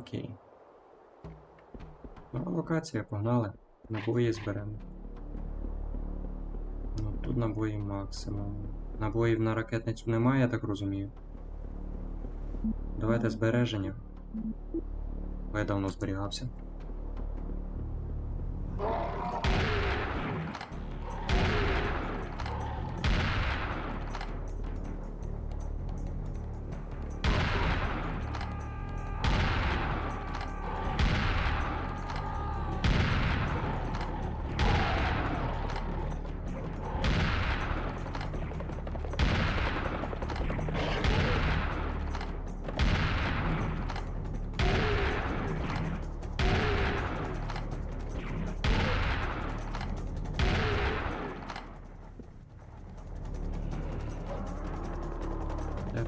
Окей. Ну, локація, погнали. Набої зберемо. Ну, тут набої максимум. Набоїв на ракетницю немає, я так розумію. Давайте збереження. Бо я давно зберігався.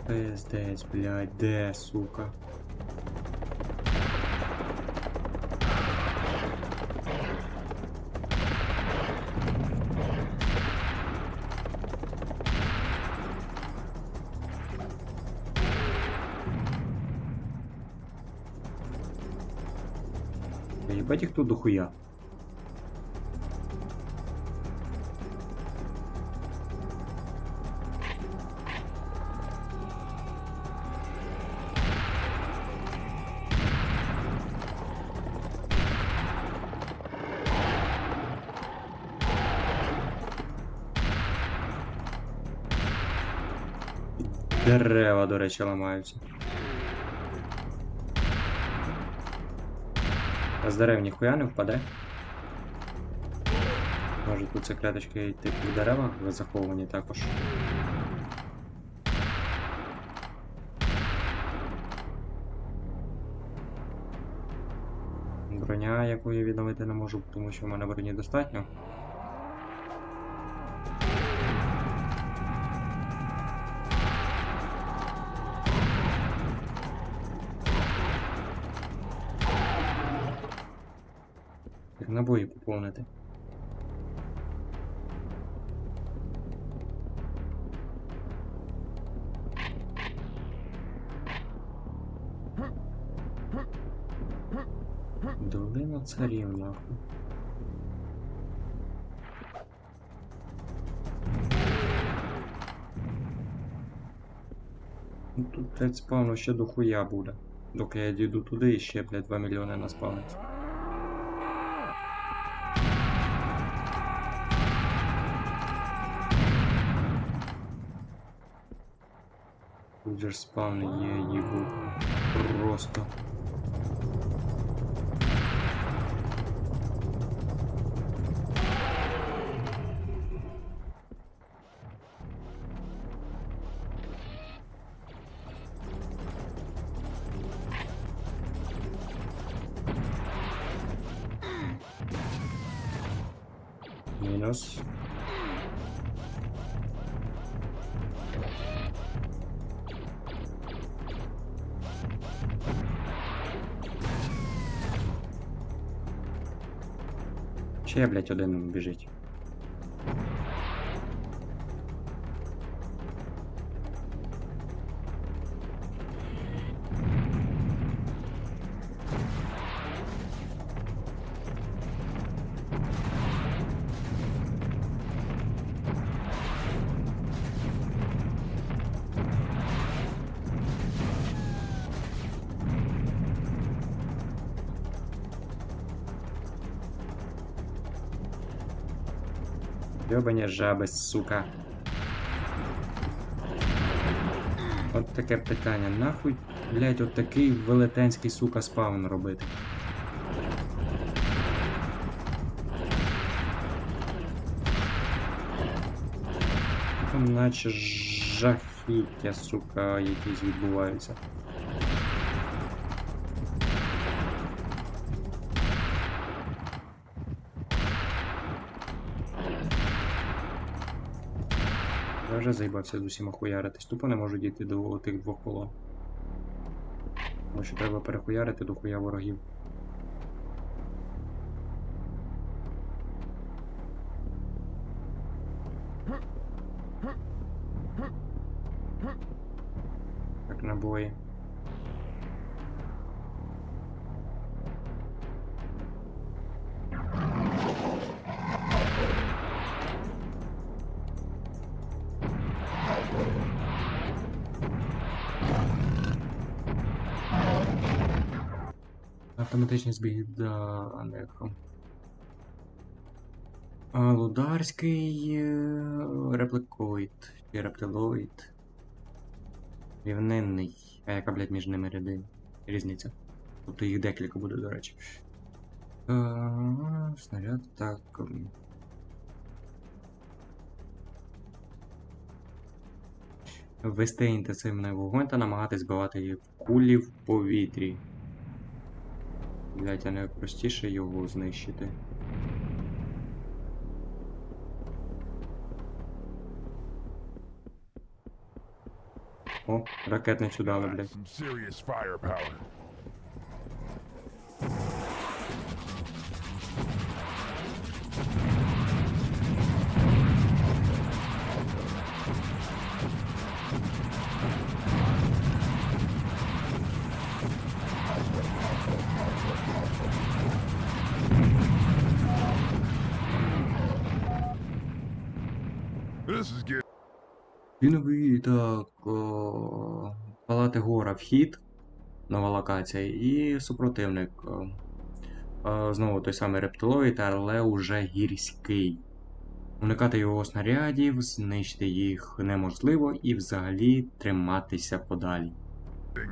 Пиздець, блядь, де, сука? Ебать их тут дохуя. Дерева, до речі, ламаються. А з дерев ніхуя не впаде. Може тут ці клеточки типу в деревах заховані також. Броня, яку я відновити не можу, тому що в мене броні достатньо. Набої поповнити. Долина царів, нахуй. Ну тут, блядь, спавну ще дохуя буде. Доки я дійду туди і ще, блядь, 2 мільйони наспавниться. Же ж є. Просто. Мінус. Ще, блядь, один біжить. Йобані жаби, сука. От таке питання. Нахуй, блядь, от такий велетенський, сука, спаун робити. Там наче жахіття, сука, якісь відбуваються. Я вже заїбався з усіма хуяритись. Тупо не можу дійти до тих двох колон. Тому що треба перехуярити до хуя ворогів. Так, набої. Автоматичний збіг даних. А, Лударський е, репликоїд. Чи рептилоїд. Рівнинний. А яка, блядь, між ними ряди? Різниця. Тобто їх декілька буде, до речі. Е, Снаряд, так. м. Ввести інтенсивний вогонь та намагатись збивати кулі в повітрі. Блять, а не простіше його знищити. О, ракетницю дали, Got Він так. Палати гора вхід. Нова локація. І супротивник. Знову той самий рептилоїд, але уже гірський. Уникати його снарядів, знищити їх неможливо і взагалі триматися подалі.